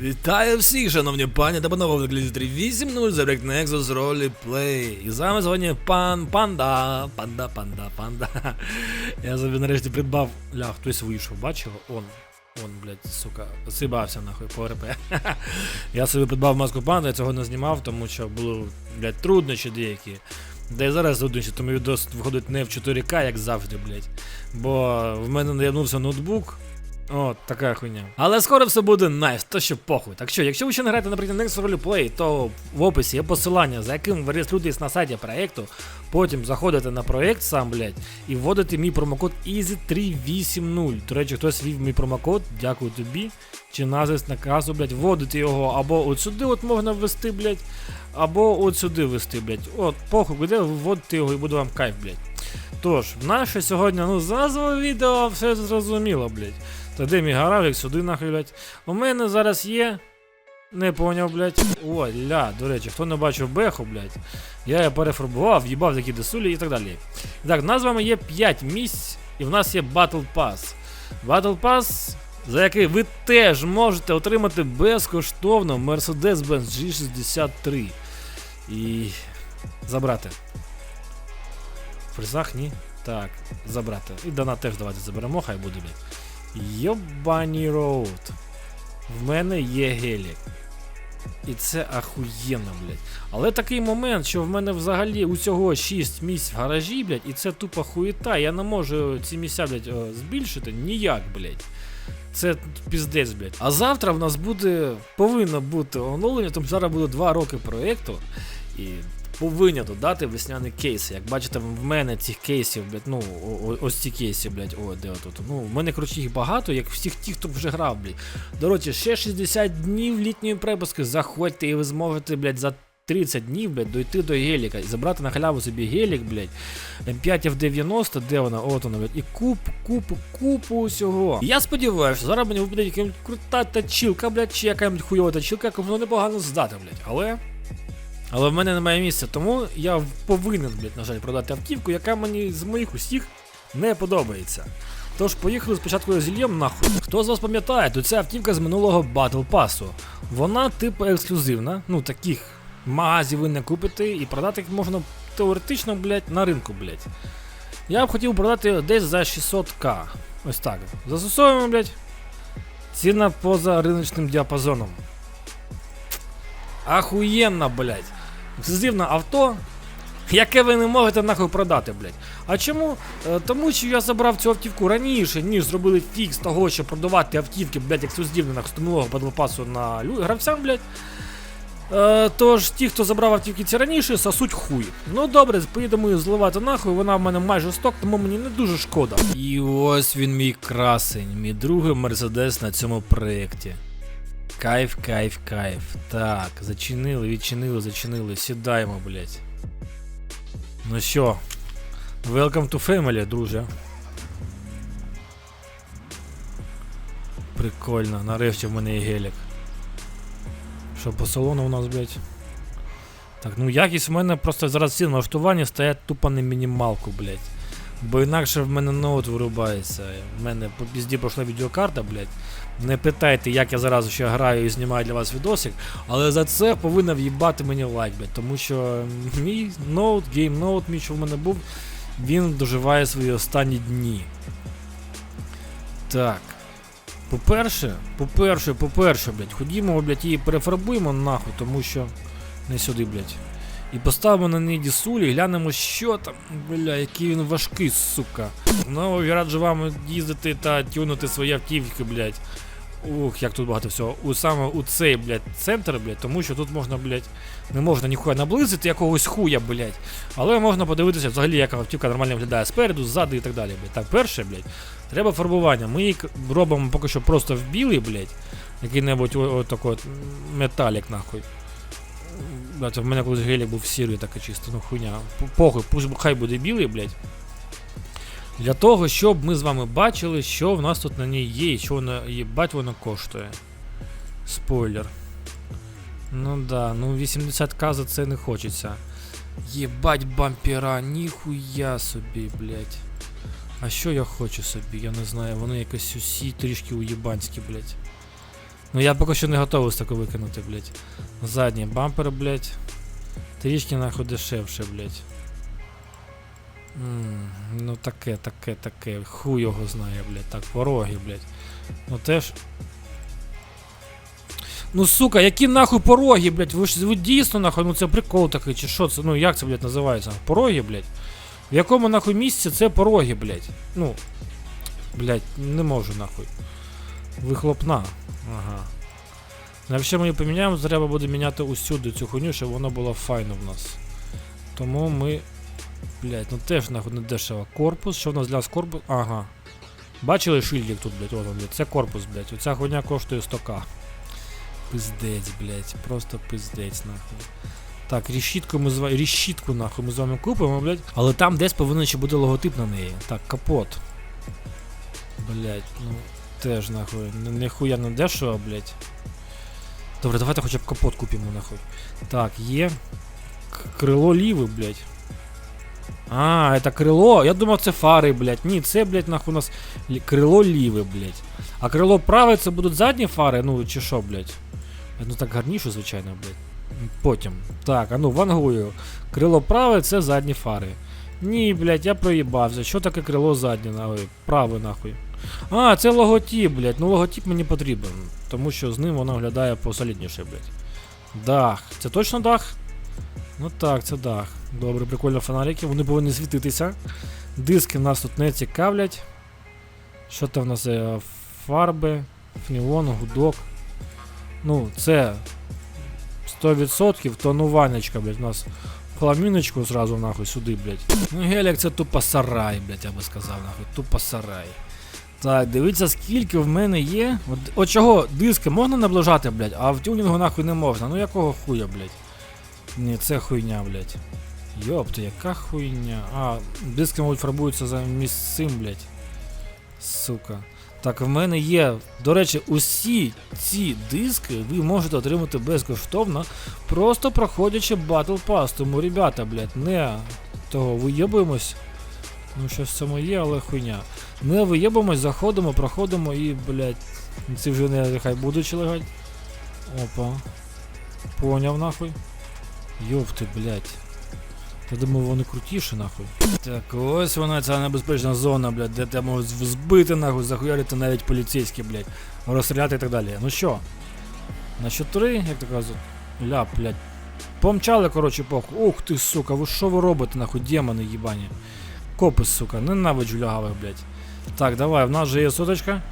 Вітаю всіх, шановні пані та панове, в 380 за проект Nexus Roleplay. І з вами сьогодні пан Панда. Панда, панда, панда. Я собі нарешті придбав. Ля, хтось вийшов, бачив? Он. Он, блядь, сука, сибався нахуй по РП. Я собі придбав маску панда, я цього не знімав, тому що було, блядь, труднощі деякі. Де і зараз труднощі, тому відос виходить не в 4К, як завжди, блядь. Бо в мене наявнувся ноутбук. От, така хуйня. Але скоро все буде найс, то що похуй. Так що, якщо ви ще не граєте, наприклад, Next Roleplay, то в описі є посилання, за яким ви реєструєтесь на сайті проекту, потім заходите на проект сам, блядь, і вводите мій промокод EASY380. До речі, хтось ввів мій промокод, дякую тобі. Чи назис наказу, блядь, вводите його або от сюди от можна ввести, блядь, або от сюди ввести, блядь. От, похуй, де вводите його і буде вам кайф, блядь. Тож, наше сьогодні, ну, з назви відео все зрозуміло, блядь. Та де мій гаражик, сюди нахуй, блядь. У мене зараз є. Не поняв, блядь. Ой, ля, до речі, хто не бачив беху, блядь. Я її перефарбував, їбав такі десулі і так далі. І так, нас з вами є 5 місць, і в нас є Battle Pass. Battle Pass, за який ви теж можете отримати безкоштовно Mercedes-Benz G63. І забрати. Фризах, ні? Так, забрати. І донат теж давайте заберемо, хай буде, блядь. Йобані роуд. В мене є гелік. І це ахуєнно, блядь. Але такий момент, що в мене взагалі усього 6 місць в гаражі, блядь, і це тупо хуєта. Я не можу ці місця, блядь, збільшити ніяк, блядь. Це піздець, блядь. А завтра в нас буде повинно бути оновлення, тому зараз буде 2 роки проєкту. І повинні додати весняний кейс. Як бачите, в мене цих кейсів, блядь, ну, ось ці кейси, блядь, о, де отут. Ну, в мене, коротше, їх багато, як всіх тих, хто вже грав, блядь. До речі, ще 60 днів літньої припуски. Заходьте і ви зможете, блядь, за 30 днів, блядь, дойти до геліка і забрати на халяву собі гелік, блядь. М5 F90, де вона? От вона, блядь. І купу, купу, купу усього. І я сподіваюся, що зараз мені випаде якась крута тачілка, блядь, чи якась хуйова тачілка, яку воно непогано здати, блядь. Але. Але в мене немає місця, тому я повинен, блядь, на жаль, продати автівку, яка мені з моїх усіх не подобається. Тож поїхали спочатку зільєм нахуй. Хто з вас пам'ятає, то ця автівка з минулого Battle Pass. Вона типу ексклюзивна, ну таких магазів ви не купите, і продати їх можна теоретично, блядь, на ринку, блядь. Я б хотів продати десь за 600к. Ось так. Застосовуємо, блядь. Ціна поза риночним діапазоном. Ахуєнно, блядь. Ексклюзивне авто, яке ви не можете нахуй продати, блядь. А чому? Е, тому що я забрав цю автівку раніше, ніж зробили фікс того, що продавати автівки, блядь, ексклюзивних з минулого падлопасу на гравцям, блядь. Е, тож ті, хто забрав автівки ці раніше, сосуть хуй. Ну добре, поїдемо її зливати нахуй, вона в мене майже сток, тому мені не дуже шкода. І ось він мій красень, мій другий мерседес на цьому проєкті. Кайф, кайф, кайф. Так, зачинили, відчинили, зачинили. Сідаємо, блядь. Ну що, welcome to family, друже. Прикольно, нарешті в мене є гелік. Що по салону у нас, блядь? Так, ну якість в мене просто зараз всі налаштування стоять тупо на мінімалку, блядь. Бо інакше в мене ноут вирубається. В мене по пізді пройшла відеокарта, блядь. Не питайте, як я зараз ще граю і знімаю для вас відосик, але за це повинна в'їбати мені лайк, блядь, тому що мій ноут, гейм-ноут, мій, що в мене був, він доживає свої останні дні. Так. По-перше, по-перше, по-перше, блядь, ходімо, блядь, її перефарбуємо нахуй, тому що не сюди, блядь. І поставимо на неї дісулі, глянемо, що там. Бля, який він важкий, сука. Ну, я раджу вам їздити та тюнути свої автівки, блядь. Ух, як тут багато всього. У саме у цей, блядь, центр, блядь, тому що тут можна, блядь, не можна ніхуя наблизити якогось хуя, блядь. Але можна подивитися взагалі, яка автівка нормально виглядає спереду, ззаду і так далі, блядь. Так, перше, блядь, треба фарбування. Ми її робимо поки що просто в білий, блядь. Який-небудь о- от металік, нахуй. Блядь, в мене колись гелік був сірий, така чисто, ну хуйня. П- Похуй, пусть хай буде білий, блядь. Для того, щоб ми з вами бачили, що в нас тут на ній є і що вона, їбать воно коштує. Спойлер. Ну да, ну 80к за це не хочеться. Єбать бампера, ніхуя собі, блядь. А що я хочу собі? Я не знаю, вони якось усі трішки уєбанські, блядь. Ну я поки що не готовий з таку викинути, блядь. Задній бампер, блядь. Трішки нахуй дешевше, блядь. Ну таке, таке, таке. Хуй його знає, блядь. Так, пороги, блядь. Ну теж. Ну сука, які нахуй пороги, блядь? Ви ж ви дійсно нахуй, ну це прикол такий, чи що це? Ну як це, блядь, називається? Пороги, блядь? В якому нахуй місці це пороги, блядь? Ну. Блядь, не можу нахуй. Вихлопна. Ага. Ну, Якщо ми її поміняємо, треба буде міняти усюди цю хуйню, щоб воно було файно в нас. Тому ми. Блять, ну теж нахуй не дешево. Корпус, що в нас для нас корпус. Ага. Бачили шильдик тут, блять, от, блядь. Це корпус, блять. Оця хуйня коштує 100к. Пиздець, блять. Просто пиздець, нахуй. Так, решітку ми з вами. Решітку нахуй ми з вами купимо, блять. Але там десь повинен ще бути логотип на неї. Так, капот. Блять, ну теж нахуй. Не, ніхуя не дешево, блять. Добре, давайте хоча б капот купимо, нахуй. Так, є. Крило ліве, блять. А, это крило. Я думав, це фари, блять. Ні, це, блять, нахуй у нас крило ліве, блять. А крило праве це будуть задні фари, ну чи що, блять. Ну так гарніше, звичайно, блять. Потім. Так, а ну вангую. Крило праве це задні фари. Ні, блять, я проїбався. Що таке крило заднє, нахуй? Праве, нахуй. А, це логотип, блять. Ну логотип мені потрібен. Тому що з ним воно виглядає посолідніше, блять. Дах. Це точно дах? Ну так, це дах. Добре, прикольно фонарики, вони повинні світитися. Диски нас тут не цікавлять. Що там в нас? Фарби, фнілон, гудок. Ну, це 100% тонуванечка, блядь, у нас хламіночку зразу нахуй сюди, блядь. Ну, гелік це тупо сарай, блядь, я би сказав, нахуй, тупо сарай. Так, дивіться, скільки в мене є. От, от чого диски можна наближати, блядь, а в тюнінгу нахуй не можна. Ну якого хуя, блядь? Ні, це хуйня, блядь. Йопта, яка хуйня. А, диски, мабуть, фарбуються замість цим, блядь. Сука. Так, в мене є. До речі, усі ці диски ви можете отримати безкоштовно, просто проходячи Battle Pass. Тому, ребята, блядь, не того виєбуємось. Ну, щось в цьому є, але хуйня. Не виєбуємось, заходимо, проходимо і, блядь, ці вже не хай будуть легать. Опа. Поняв нахуй. Йопти, блядь. Я думаю, вони крутіші, нахуй. Так, ось вона ця небезпечна зона, блядь, де тебе можуть збити, нахуй, захуярити навіть поліцейські, блядь, розстріляти і так далі. Ну що? На що три, як то кажуть? Ля, блядь. Помчали, коротше, похуй. Ух ти, сука, ви що ви робите, нахуй, демони їбані. Копи, сука, ненавиджу лягавих, блядь. Так, давай, в нас же є соточка.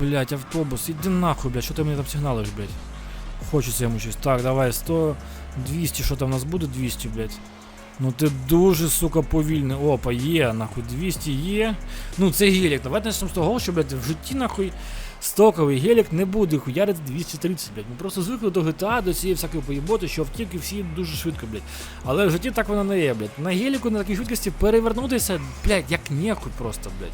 Блядь, автобус, іди нахуй, блядь, що ти мені там сигналиш, блядь? Хочеться йому щось. Так, давай, 100, 200, що там у нас буде? 200, блядь. Ну ти дуже, сука, повільний. Опа, є, нахуй, 200 є. Ну це гелік. Давайте з того, що, блядь, в житті, нахуй, стоковий гелік не буде хуярити 230, блядь. Ми просто звикли до GTA, до цієї всякої поїботи, що автівки всі дуже швидко, блядь. Але в житті так воно не є, блядь. На геліку на такій швидкості перевернутися, блядь, як нехуй просто, блядь.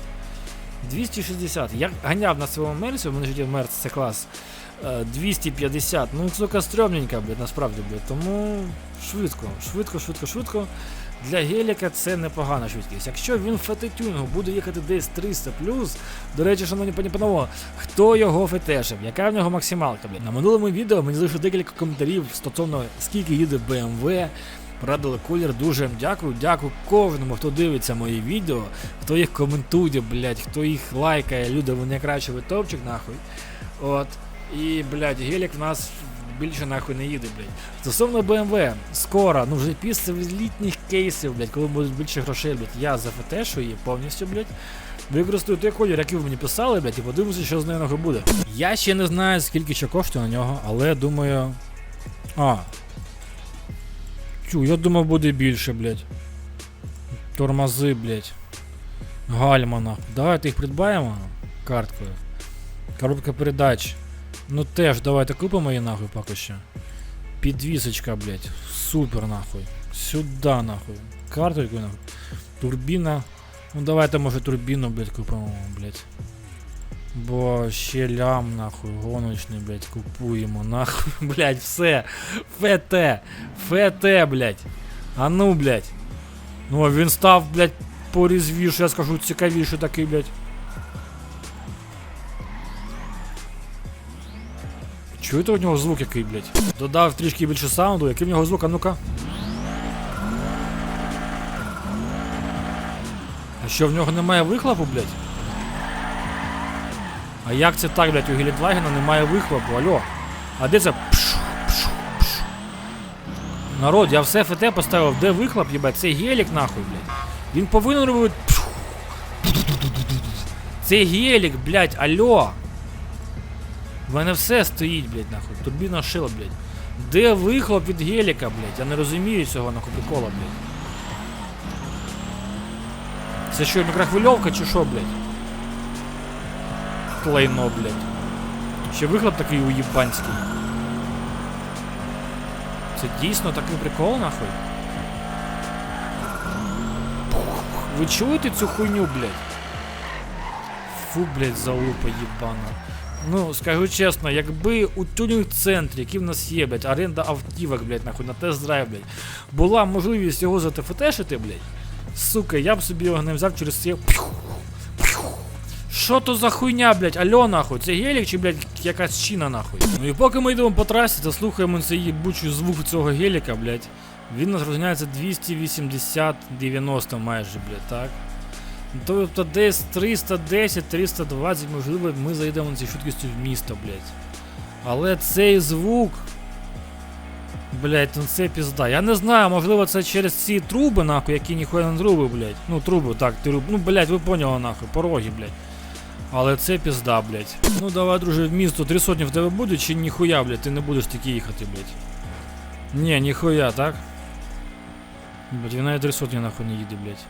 260. Я ганяв на своєму мерсі, у мене життя мерс, це клас. Е, 250. Ну, сука, стрьомненька, блядь, насправді, блядь. Тому швидко, швидко, швидко, швидко. Для геліка це непогана швидкість. Якщо він в фететюнгу буде їхати десь 300 до речі, шановні пані панове, хто його фетешив, яка в нього максималка? Блядь? На минулому відео мені залишили декілька коментарів стосовно скільки їде BMW. Порадили колір, дуже їм дякую. Дякую кожному, хто дивиться мої відео, хто їх коментує, блядь, хто їх лайкає, люди, ви найкращий ви топчик, нахуй. От. І, блядь, гелік в нас більше нахуй не їде, блядь. Стосовно BMW, скоро, ну вже після літніх кейсів, блядь, коли будуть більше грошей, блядь, я зафетешу її повністю, блядь. Використаю той колір, який ви мені писали, блядь, і подивимося, що з нею буде. Я ще не знаю, скільки ще коштує на нього, але думаю. А. Чу, я думав буде більше, блядь. Тормози, блядь. Гальма, нахуй. Давайте їх придбаємо карткою. Коробка передач. Ну теж давайте купимо її нахуй поки що. Підвісочка, блядь. Супер нахуй. Сюда нахуй. Карточку нахуй. Турбіна. Ну давайте може турбіну, блядь, купимо, блядь. Бо ще лям, нахуй, гоночний, блядь, купуємо, нахуй, блядь, все. ФТ. ФТ, блядь. А ну, блядь. Ну, він став, блядь, порізвіше, я скажу, цікавіше такий, блядь. Чуєте у нього звук який, блядь? Додав трішки більше саунду, який в нього звук, а ну-ка. А що в нього немає вихлопу, блядь? А як це так, блядь, у Гелендвагена немає вихлопу, алло? А де це? Пшу, пшу, пшу. Народ, я все ФТ поставив, де вихлоп, їбать, це гелік нахуй, блядь. Він повинен робити. Це гелік, блядь, алло. В мене все стоїть, блядь, нахуй. Турбіна шила, блядь. Де вихлоп від геліка, блядь? Я не розумію цього нахуй прикола, блядь. Це що, мікрохвильовка чи що, блядь? Клейно, блядь. Ще вихлоп такий уєбанський. Це дійсно такий прикол, нахуй? Ви чуєте цю хуйню, блядь? Фу, блядь, залупа їбана. Ну, скажу чесно, якби у тюнінг-центрі, який в нас є, блядь, оренда автівок, блядь, нахуй, на тест-драйв, блядь, була можливість його затефетешити, блядь, сука, я б собі його не взяв через це. Що то за хуйня, блядь, алло нахуй, це гелік чи, блядь, якась чина нахуй. Ну і поки ми йдемо по трасі та слухаємо цей їбучий звук цього геліка, блядь, він нас розганяється 280-90 майже, блядь, так? Тобто десь 310-320, можливо, ми зайдемо на цій швидкістю в місто, блядь. Але цей звук. Блять, ну це пізда. Я не знаю, можливо, це через ці труби, нахуй, які ніхуя не труби, блять. Ну, труби, так, труб. Ну, блять, ви поняли, нахуй, пороги, блять. Але це пізда, блять. Ну давай, друже, в місто три сотні в тебе буде, чи ніхуя, блять, ти не будеш таки їхати, блять. Ні, ніхуя, так? Блять, він навіть три сотні нахуй не їде, блять.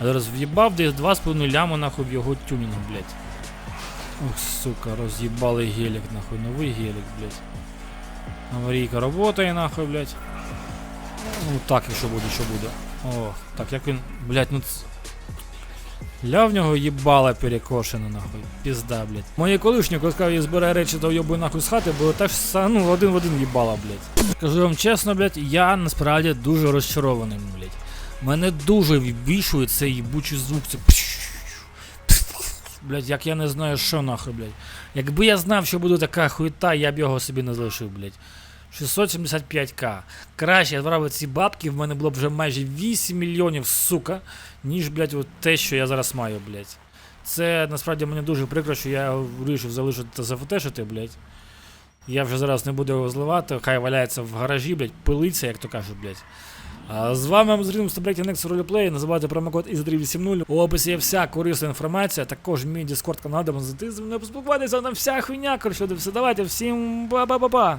А зараз в'їбав десь 2,5 ляма нахуй в його тюнінг, блять. Ох, сука, роз'їбали гелік, нахуй, новий гелік, блять. Аварійка работає, нахуй, блять. Ну так, якщо буде, що буде. О, так, як він. Блять, ну. Ля в нього їбала перекошена, нахуй. Пізда, блять. Моє колишнє, коли сказав, я збираю речі та уйобую нахуй з хати, було теж ну, один в один їбала, блять. Скажу вам чесно, блять, я насправді дуже розчарований, блять. Мене дуже вбішує цей їбучий звук. Це Блять, як я не знаю, що нахуй, блять. Якби я знав, що буде така хуйта, я б його собі не залишив, блять. 675к. Краще я брав ці бабки, в мене було б вже майже 8 мільйонів, сука, ніж, блять, те, що я зараз маю, блять. Це насправді мені дуже прикро, що я вирішив залишити та зафотешити, блять. Я вже зараз не буду його зливати, хай валяється в гаражі, блять, пилиться, як то кажуть, блять. З вами зрівним стаблекті Next Roleplay. Називайте промокод із 380 У описі є вся корисна інформація. Також мій дискорд канал, де зайти зі мною поспілкуватися. Там вся хуйня. Коротше, все. Давайте всім ба-ба-ба-ба.